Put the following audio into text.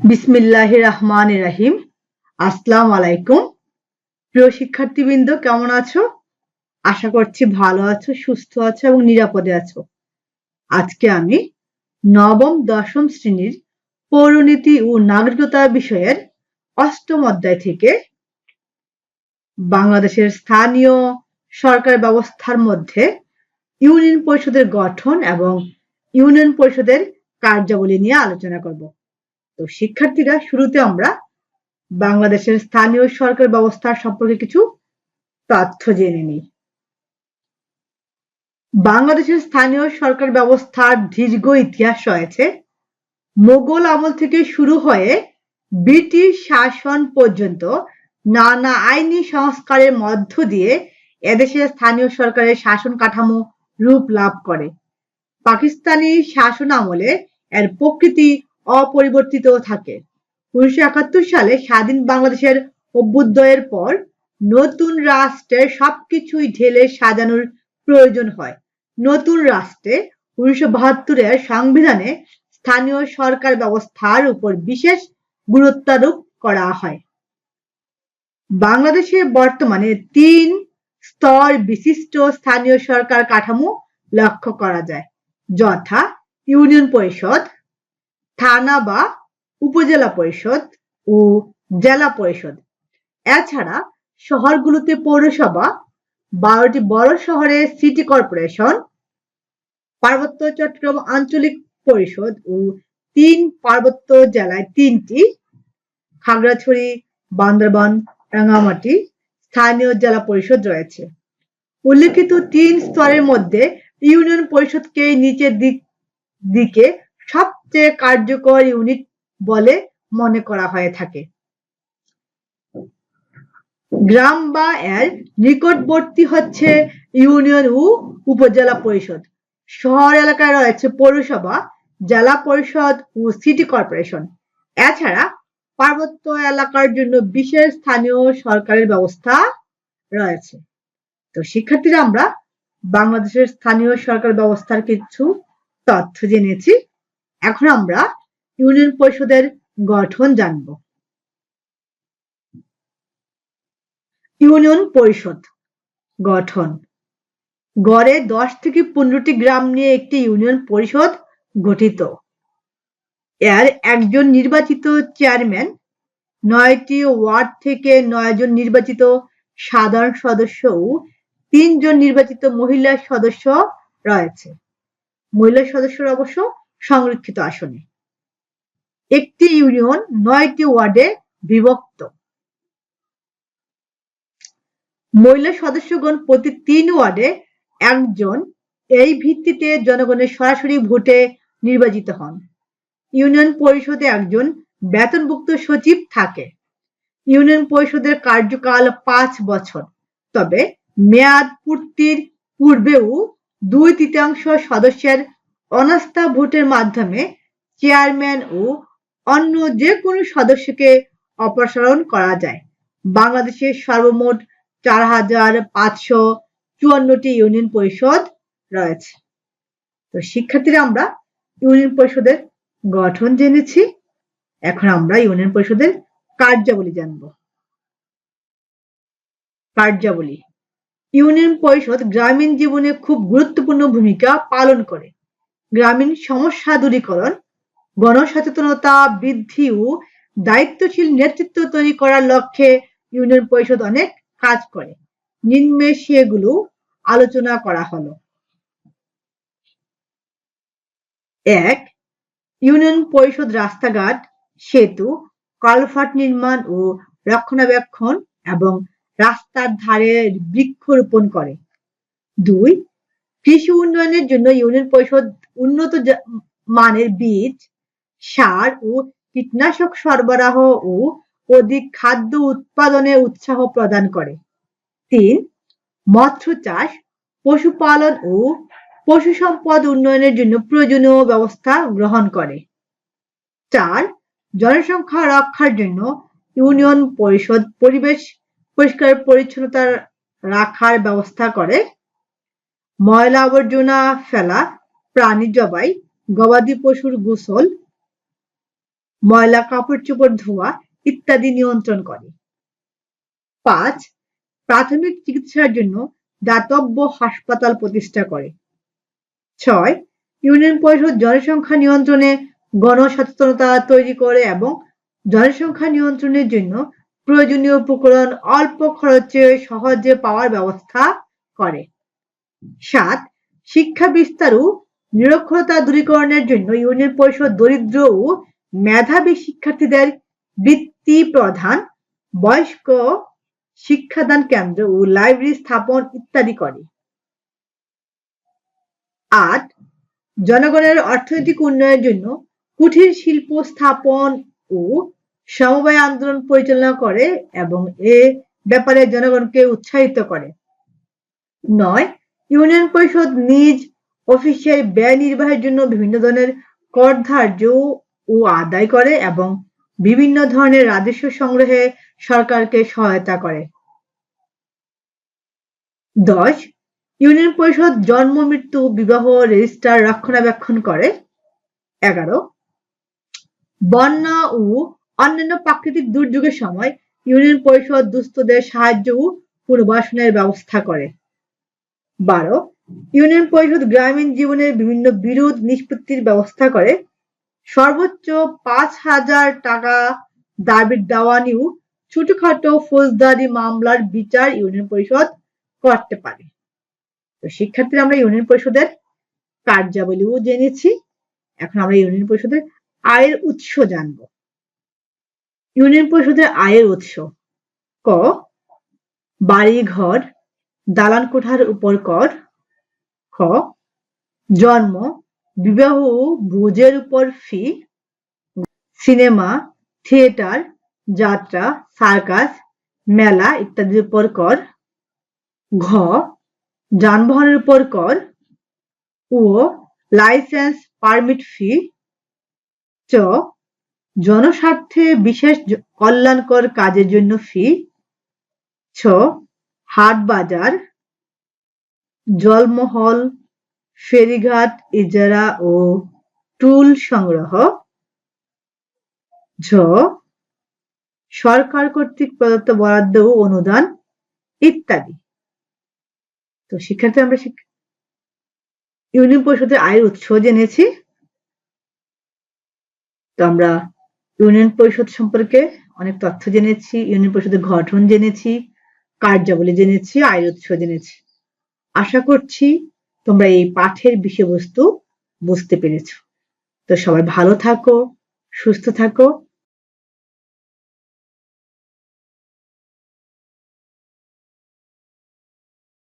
বিসমিল্লাহ রহমান রাহিম। আসসালাম আলাইকুম। প্রিয় শিক্ষার্থীবৃন্দ, কেমন আছো? আশা করছি ভালো আছো, সুস্থ আছো এবং নিরাপদে আছো। আজকে আমি নবম, দশম শ্রেণির পৌরনীতি ও নাগরিকতা বিষয়ের অষ্টম অধ্যায় থেকে বাংলাদেশের স্থানীয় সরকার ব্যবস্থার মধ্যে ইউনিয়ন পরিষদের গঠন এবং ইউনিয়ন পরিষদের কার্যাবলী নিয়ে আলোচনা করব। তো শিক্ষার্থীরা শুরুতে আমরা বাংলাদেশের স্থানীয় সরকার ব্যবস্থা সম্পর্কে কিছু তথ্য জেনে নিই। বাংলাদেশের স্থানীয় সরকার ব্যবস্থার দীর্ঘ ইতিহাস রয়েছে। মোগল আমল থেকে শুরু হয়ে ব্রিটিশ শাসন পর্যন্ত নানা আইনি সংস্কারের মধ্য দিয়ে এদেশের স্থানীয় সরকারের শাসন কাঠামো রূপ লাভ করে। পাকিস্তানি শাসন আমলে এর প্রকৃতি অপরিবর্তিত থাকে। উনিশশো একাত্তর সালে স্বাধীন বাংলাদেশের অভ্যুদয়ের পর নতুন রাষ্ট্রের সবকিছুই ঢেলে সাজানোর প্রয়োজন হয়। নতুন রাষ্ট্রে উনিশশো বাহাত্তরের সংবিধানে স্থানীয় সরকার ব্যবস্থার উপর বিশেষ গুরুত্বারোপ করা হয়। বাংলাদেশে বর্তমানে তিন স্তর বিশিষ্ট স্থানীয় সরকার কাঠামো লক্ষ্য করা যায়, যথা ইউনিয়ন পরিষদ থানা বা উপজেলা পরিষদ ও জেলা পরিষদ। এছাড়া শহরগুলোতে পৌরসভা বারোটি বড় শহরে সিটি কর্পোরেশন, পার্বত্য চট্টগ্রাম আঞ্চলিক পরিষদ ও তিন পার্বত্য জেলায় তিনটি, খাগড়াছড়ি, বান্দরবান রাঙামাটি স্থানীয় জেলা পরিষদ রয়েছে। উল্লেখিত তিন স্তরের মধ্যে ইউনিয়ন পরিষদকে নিচের দিক, দিকে সবচেয়ে কার্যকর ইউনিট বলে মনে করা হয়ে থাকে। গ্রাম বা এর নিকটবর্তী হচ্ছে ইউনিয়ন ও উপজেলা পরিষদ। শহর এলাকায় রয়েছে পৌরসভা, জেলা পরিষদ ও সিটি কর্পোরেশন এছাড়া পার্বত্য এলাকার জন্য বিশেষ স্থানীয় সরকারের ব্যবস্থা রয়েছে। তো শিক্ষার্থীরা, আমরা বাংলাদেশের স্থানীয় সরকার ব্যবস্থার কিছু তথ্য জেনেছি। এখন আমরা ইউনিয়ন পরিষদের গঠন জানব। ইউনিয়ন পরিষদ গঠন। গড়ে দশ থেকে পনেরোটি গ্রাম নিয়ে একটি ইউনিয়ন পরিষদ গঠিত। এর একজন নির্বাচিত চেয়ারম্যান, নয়টি ওয়ার্ড থেকে নয়জন নির্বাচিত সাধারণ সদস্য ও তিনজন নির্বাচিত মহিলা সদস্য রয়েছে। মহিলা সদস্যরা অবশ্য সংরক্ষিত আসনে। একটি ইউনিয়ন নয়টি ওয়ার্ডে বিভক্ত। মহিলা সদস্যগণ প্রতি তিন ওয়ার্ডে একজন, এই ভিত্তিতে জনগণের সরাসরি ভোটে নির্বাচিত হন। ইউনিয়ন পরিষদে একজন বেতনভুক্ত সচিব থাকে। ইউনিয়ন পরিষদের কার্যকাল পাঁচ বছর। তবে মেয়াদ পূর্তির পূর্বেও দুই তৃতীয়াংশ সদস্যের অনাস্থা ভোটের মাধ্যমে চেয়ারম্যান ও অন্য যে কোনো সদস্যকে অপসারণ করা যায়। বাংলাদেশের সর্বমোট চার হাজার পাঁচশো চুয়ান্নটি ইউনিয়ন পরিষদ রয়েছে। তো শিক্ষার্থীরা, আমরা ইউনিয়ন পরিষদের গঠন জেনেছি। এখন আমরা ইউনিয়ন পরিষদের কার্যাবলী জানব। কার্যাবলী। ইউনিয়ন পরিষদ গ্রামীণ জীবনে খুব গুরুত্বপূর্ণ ভূমিকা পালন করে। গ্রামীণ সমস্যা দূরীকরণ, গণসচেতনতা বৃদ্ধি ও দায়িত্বশীল নেতৃত্ব তৈরি করার লক্ষ্যে ইউনিয়ন পরিষদ অনেক কাজ করে। নিম্নে সেগুলো আলোচনা করা হলো। এক, ইউনিয়ন পরিষদ রাস্তাঘাট, সেতু, কালভার্ট নির্মাণ ও রক্ষণাবেক্ষণ এবং রাস্তার ধারে বৃক্ষরোপণ করে। দুই, কৃষি উন্নয়নের জন্য ইউনিয়ন পরিষদ উন্নত মানের বীজ, সার ও কীটনাশক সরবরাহ ও অধিক খাদ্য উৎপাদনে উৎসাহ প্রদান করে। তিন, মৎস্য চাষ, পশুপালন ও পশু সম্পদ উন্নয়নের জন্য প্রয়োজনীয় ব্যবস্থা গ্রহণ করে। চার, জনসংখ্যা রক্ষার জন্য ইউনিয়ন পরিষদ পরিবেশ পরিষ্কার পরিচ্ছন্নতা রাখার ব্যবস্থা করে। ময়লা আবর্জনা ফেলা প্রাণী জবাই, গবাদি পশুর গোসল, ময়লা কাপড় চোপড় ধোয়া ইত্যাদি নিয়ন্ত্রণ করে। পাঁচ, প্রাথমিক চিকিৎসার জন্য দাতব্য হাসপাতাল প্রতিষ্ঠা করে। ছয়, ইউনিয়ন পরিষদ জনসংখ্যা নিয়ন্ত্রণে গণসচেতনতা তৈরি করে এবং জনসংখ্যা নিয়ন্ত্রণের জন্য প্রয়োজনীয় উপকরণ অল্প খরচে সহজে পাওয়ার ব্যবস্থা করে। সাত, শিক্ষা বিস্তার ও নিরক্ষরতা দূরীকরণের জন্য ইউনিয়ন পরিষদ দরিদ্র ও মেধাবী শিক্ষার্থীদের বৃত্তি প্রদান বয়স্ক শিক্ষাদান কেন্দ্র ও লাইব্রেরি স্থাপন ইত্যাদি করে। আট, জনগণের অর্থনৈতিক উন্নয়নের জন্য কুঠির শিল্প স্থাপন ও সমবায় আন্দোলন পরিচালনা করে এবং এ ব্যাপারে জনগণকে উৎসাহিত করে। নয়, ইউনিয়ন পরিষদ নিজ অফিসের ব্যয় নির্বাহের জন্য বিভিন্ন ধরনের কর ধার্য ও আদায় করে এবং বিভিন্ন ধরনের রাজস্ব সংগ্রহে সরকারকে সহায়তা করে। দশ, ইউনিয়ন পরিষদ জন্ম, মৃত্যু, বিবাহ, রেজিস্টার, রক্ষণাবেক্ষণ করে। এগারো, বন্যা ও অন্যান্য প্রাকৃতিক দুর্যোগের সময় ইউনিয়ন পরিষদ দুস্থদের সাহায্য ও পুনর্বাসনের ব্যবস্থা করে। বারো ইউনিয়ন পরিষদ গ্রামীণ জীবনের বিভিন্ন বিরোধ নিষ্পত্তির ব্যবস্থা করে। সর্বোচ্চ পাঁচ হাজার টাকা দাবির দেওয়ানি ও ছোটখাটো ফৌজদারি মামলার বিচার ইউনিয়ন পরিষদ করতে পারে। তো শিক্ষার্থীরা, আমরা ইউনিয়ন পরিষদের কার্যাবলীও জেনেছি। এখন আমরা ইউনিয়ন পরিষদের আয়ের উৎস জানব। ইউনিয়ন পরিষদের আয়ের উৎস ক বাড়ি ঘর দালান কোঠার উপর কর জন্ম, বিবাহ ভোজের উপর ফি, সিনেমা, থিয়েটার, যাত্রা, সার্কাস, মেলা ইত্যাদির উপর কর, ঘ, যানবাহনের উপর কর ও লাইসেন্স, পারমিট ফি, চ, জনস্বার্থে বিশেষ কল্যাণকর কাজের জন্য ফি, ছ হাট বাজার জলমহল, ফেরিঘাট, ইজারা ও টুল সংগ্রহ। ঝ, সরকার কর্তৃক প্রদত্ত বরাদ্দ ও অনুদান ইত্যাদি। তো শিক্ষার্থী আমরা ইউনিয়ন পরিষদের আয়ের উৎস জেনেছি। তো আমরা ইউনিয়ন পরিষদ সম্পর্কে অনেক তথ্য জেনেছি, ইউনিয়ন পরিষদের গঠন জেনেছি, কার্যাবলী জেনেছি, আয়ের উৎস জেনেছি। আশা করছি তোমরা এই পাঠের বিষয়বস্তু বুঝতে পেরেছ। তো সবাই ভালো থাকো সুস্থ থাকো।